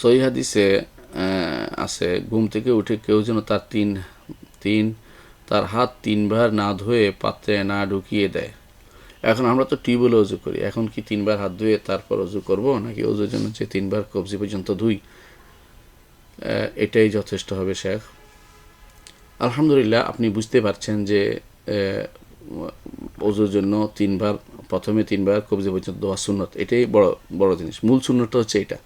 সহি হাদিসে আছে, ঘুম থেকে উঠে কেউ যেন তার তিন তিন, তার হাত তিনবার না ধুয়ে পাত্রে না ঢুকিয়ে দেয়। এখন আমরা তো টিউবওয়েলে অজু করি। এখন কি তিনবার হাত ধুয়ে তারপর অজু করব, নাকি অজুর জন্য যে তিনবার কবজি পর্যন্ত ধুই? এটাই যথেষ্ট হবে, শেখ। আলহামদুলিল্লাহ, আপনি বুঝতে পারছেন যে অজুর জন্য তিনবার প্রথমে তিনবার কবজি পর্যন্ত দেওয়া সুন্নত, এটাই বড় বড় জিনিস। মূল সুন্নতটা হচ্ছে এটা।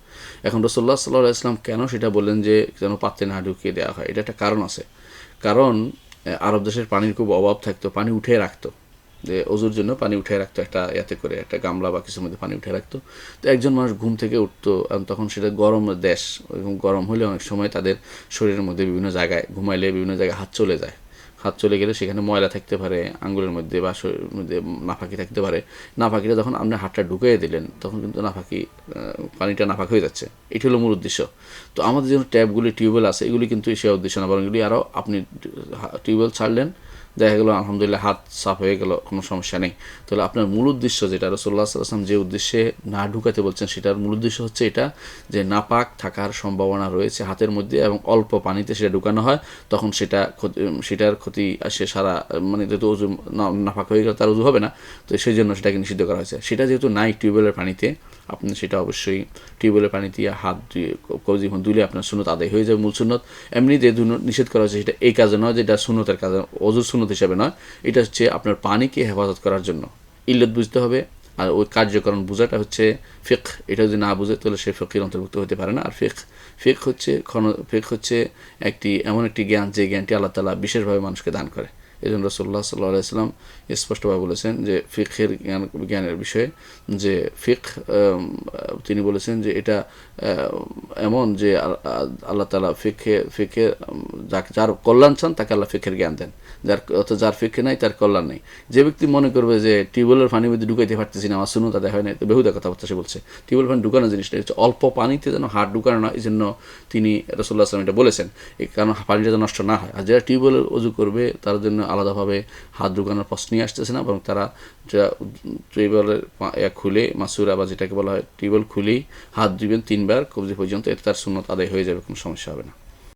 এখন রসল্লাহ সাল্লাহ ইসলাম কেন সেটা বললেন যে যেন পাত্রে না ঢুকিয়ে দেওয়া হয়? এটা একটা কারণ আছে। কারণ আরব দেশের পানির খুব অভাব থাকতো, পানি উঠে রাখতো। যে অজুর জন্য পানি উঠে রাখতো, একটা ইয়াতে করে, একটা গামলা বা কিছুর মধ্যে পানি উঠে রাখতো। তো একজন মানুষ ঘুম থেকে উঠতো তখন সেটা গরম দেশ গরম হলে অনেক সময় তাদের শরীরের মধ্যে বিভিন্ন জায়গায় ঘুমাইলে বিভিন্ন জায়গায় হাত চলে যায়। হাত চলে গেলে সেখানে ময়লা থাকতে পারে, আঙ্গুলের মধ্যে বা মধ্যে নাফাকি থাকতে পারে। নাফাকিটা যখন আপনি হাতটা ঢুকিয়ে দিলেন, তখন কিন্তু নাফাকি পানিটা নাফাক হয়ে যাচ্ছে। এটি হলো মূল উদ্দেশ্য। তো আমাদের যে ট্যাপগুলি, টিউবওয়েল আছে, এগুলি কিন্তু সে উদ্দেশ্য না। বরং এগুলি আরও আপনি টিউবওয়েল ছাড়লেন দেখা গেলো, আলহামদুলিল্লাহ, হাত সাফ হয়ে গেল, কোনো সমস্যা নেই। তাহলে আপনার মূল উদ্দেশ্য যেটা রসোল্লা সাল্লাম যে উদ্দেশ্যে না ঢুকাতে বলছেন, সেটার মূল উদ্দেশ্য হচ্ছে এটা, যে নাপাক থাকার সম্ভাবনা রয়েছে হাতের মধ্যে এবং অল্প পানিতে সেটা ঢুকানো হয়, তখন সেটা সেটার ক্ষতি আসে সারা মানে যেহেতু না- নাপাক হয়ে গেলে তার উজু হবে না, তো সেই জন্য সেটাকে নিষিদ্ধ করা হয়েছে। সেটা যেহেতু নাই টিউবওয়েলের পানিতে আপনি সেটা অবশ্যই টিউবওয়েলের পানি দিয়ে হাত ধুয়ে, কবজি ধুলে আপনার সুনত আদায় হয়ে যাবে মূল সুনত এমনি যে নিষেধ করা হয়েছে সেটা এই কাজে নয়, যেটা সুনতের কাজে, অজুর সুনত হিসাবে নয়। এটা হচ্ছে আপনার পানিকে হেফাজত করার জন্য। ইল্লত বুঝতে হবে, আর ওই কার্যকরণ বোঝাটা হচ্ছে ফিক এটা যদি না বুঝে, তাহলে সে ফিকের অন্তর্ভুক্ত হতে পারে না। আর ফিক ফিক হচ্ছে ক্ষণ ফিক হচ্ছে একটি, এমন একটি জ্ঞান, যে জ্ঞানটি আল্লাহ তালা বিশেষভাবে মানুষকে দান করে। এই জন্য রসল্লাহ সাল্লাহ স্পষ্টভাবে বলেছেন যে ফিকের জ্ঞান জ্ঞানের বিষয়ে যে ফিক তিনি বলেছেন যে এটা এমন যে আল্লাহ তালা ফিকে ফিকে যার কল্যাণ চান তাকে আল্লাহ ফিকের জ্ঞান দেন। যার অত যার ফিকে নাই তার কল্যাণ নেই। যে ব্যক্তি মনে করবে যে টিউবওয়েলের পানির মধ্যে ঢুকাইতে পারতেছি না, আমার শুনুন তাদের হয় না তো বেহুদা কথাবার্তা সে বলছে। টিউবওয়েল পানি ঢুকানো জিনিসটা হচ্ছে অল্প পানিতে যেন হাত ঢুকানো না এই জন্য তিনি রসুল্লাহ আসলাম এটা বলেছেন। কারণ পানিটা যেন নষ্ট না হয়। আর যারা টিউবওয়েলের অজু করবে, তার জন্য আলাদাভাবে হাত ঢুকানোর প্রশ্ন নিয়ে আসতেছে না, বরং তারা টিউবওয়েলের খুলে, মাসুরা বা যেটাকে বলা হয় টিউবওয়েল খুলেই হাত দিবেন তিনবার, কবজি পর্যন্ত এতে তার সুন্নত আদায় হয়ে যাবে, কোনো সমস্যা হবে না।